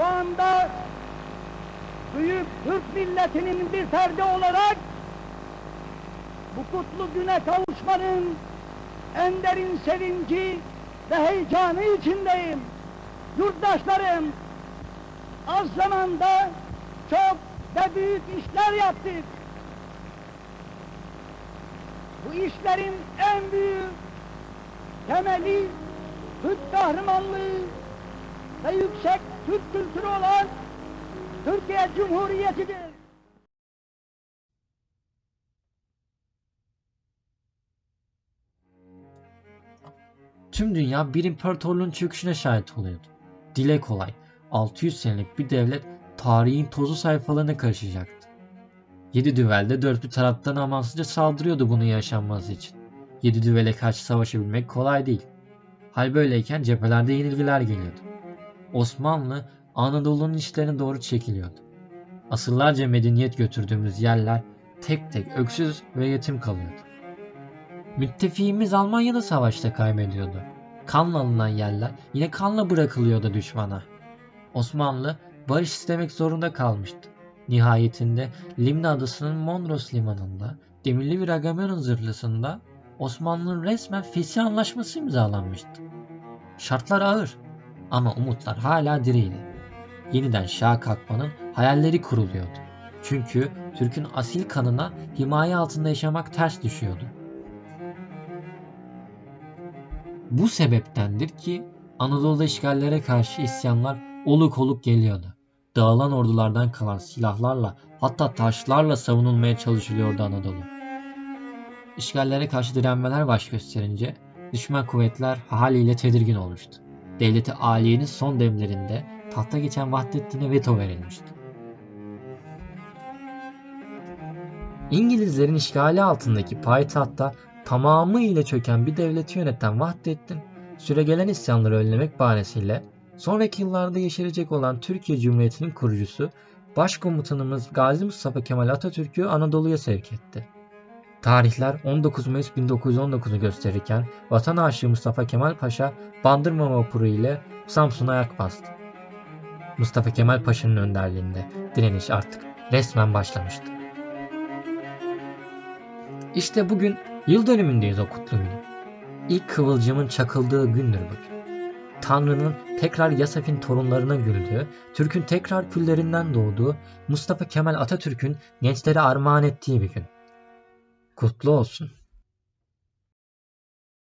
şu anda büyük Türk milletinin bir ferdi olarak bu kutlu güne kavuşmanın en derin sevinci ve heyecanı içindeyim. Yurttaşlarım, az zamanda çok ve büyük işler yaptık. Bu işlerin en büyük temeli Türk kahramanlığı ve yüksek Türk kültürü olan Türkiye Cumhuriyeti'dir. Tüm dünya bir imparatorluğun çöküşüne şahit oluyordu. Dile kolay, 600 senelik bir devlet tarihin tozu sayfalarına karışacaktı. Yedi düvelde dört bir taraftan amansızca saldırıyordu bunun yaşanması için. Yedi düvele karşı savaşabilmek kolay değil. Hal böyleyken cephelerde yenilgiler geliyordu. Osmanlı Anadolu'nun içlerine doğru çekiliyordu. Asırlarca medeniyet götürdüğümüz yerler tek tek öksüz ve yetim kalıyordu. Müttefiğimiz Almanya da savaşta kaybediyordu. Kanla alınan yerler yine kanla bırakılıyordu düşmana. Osmanlı barış istemek zorunda kalmıştı. Nihayetinde Limna adasının Mondros limanında demirli bir Agamemnon zırhlısında Osmanlı'nın resmen fesih anlaşması imzalanmıştı. Şartlar ağır ama umutlar hala diriydi. Yeniden şaha kalkmanın hayalleri kuruluyordu. Çünkü Türk'ün asil kanına himaye altında yaşamak ters düşüyordu. Bu sebeptendir ki Anadolu'da işgallere karşı isyanlar oluk oluk geliyordu. Dağılan ordulardan kalan silahlarla hatta taşlarla savunulmaya çalışılıyordu Anadolu. İşgallere karşı direnmeler baş gösterince düşman kuvvetler haliyle tedirgin olmuştu. Devleti Aliye'nin son demlerinde tahta geçen Vahdettin'e veto verilmişti. İngilizlerin işgali altındaki payitahtta tamamıyla çöken bir devleti yöneten Vahdettin, süregelen isyanları önlemek bahanesiyle sonraki yıllarda yeşerecek olan Türkiye Cumhuriyeti'nin kurucusu Başkomutanımız Gazi Mustafa Kemal Atatürk'ü Anadolu'ya sevk etti. Tarihler 19 Mayıs 1919'u gösterirken vatan aşığı Mustafa Kemal Paşa Bandırma vapuru ile Samsun'a ayak bastı. Mustafa Kemal Paşa'nın önderliğinde direniş artık resmen başlamıştı. İşte bugün yıl dönümündeyiz o kutlu günün. İlk kıvılcımın çakıldığı gündür bugün. Tanrı'nın tekrar Yasef'in torunlarına güldüğü, Türk'ün tekrar küllerinden doğduğu, Mustafa Kemal Atatürk'ün gençlere armağan ettiği bir gün. Kutlu olsun.